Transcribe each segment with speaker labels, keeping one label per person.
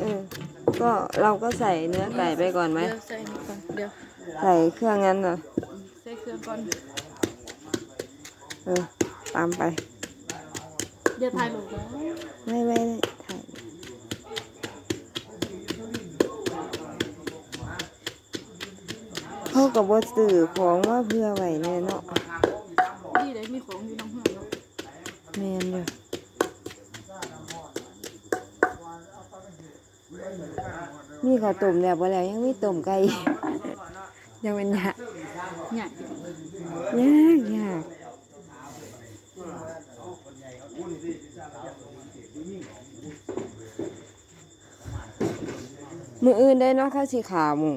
Speaker 1: เออก็เราก็ใส่เนื้อไก่ไปก่อนไหม
Speaker 2: เดี๋ยวใส่นี่ก่อนเดี๋ยว
Speaker 1: ใส่เครื่องงั้นเหรอ
Speaker 2: ใส่เครื่องก่อน
Speaker 1: เออ ตามไป
Speaker 2: เดี๋ยวถ่ายรูปแล้ว
Speaker 1: ไม่ไม่ได้ถ่าย เขากับบสื่อของว่าเพื่อไว้แน่เนาะ
Speaker 2: นี่เลยมีของอยู่น้ำเหือนเนาะ
Speaker 1: แมนอยู่มีข้าวต้มแล้วบ่แล้วยังมีต้มไก่ยังเป็นยาก
Speaker 2: เนี่ย
Speaker 1: ยากยากมืออื่นได้เนาะข้าวสีขาหมู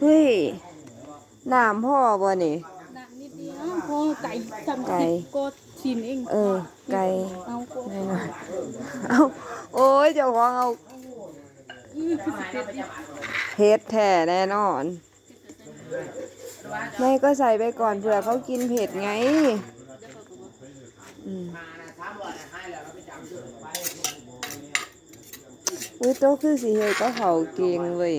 Speaker 1: เฮ้ยน้ำพ่อบ่นี่
Speaker 2: น้ำนิดเดียวพอไก่จำ
Speaker 1: ไก่
Speaker 2: สิบก็ชิมเอง
Speaker 1: เออ ไก่
Speaker 2: เอาก็
Speaker 1: หน่อยๆเอาโอ้ยเจ้าของเอา
Speaker 2: อื้อคือสิเผ็ดอีก
Speaker 1: เพชรแท้แน่นอน ไม่ก็ใส่ไปก่อนเผื่อเขากินเผ็ดไงอืม อุ้ยโตคือสีเฮดก็เขาเก่งเว้ย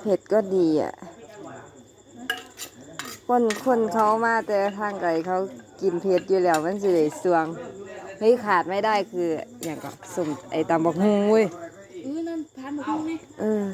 Speaker 1: เผ็ดก็ดีอะ คนคนเขามาแต่ทางไกลเขากินเผ็ดอยู่แล้วมันสิได้สวง เฮ้ยขาดไม่ได้คืออย่างก็สุ่มไอ้ตำบักฮุงเว้ย
Speaker 2: เออนั่นทานหมดแล้วนี่
Speaker 1: เออ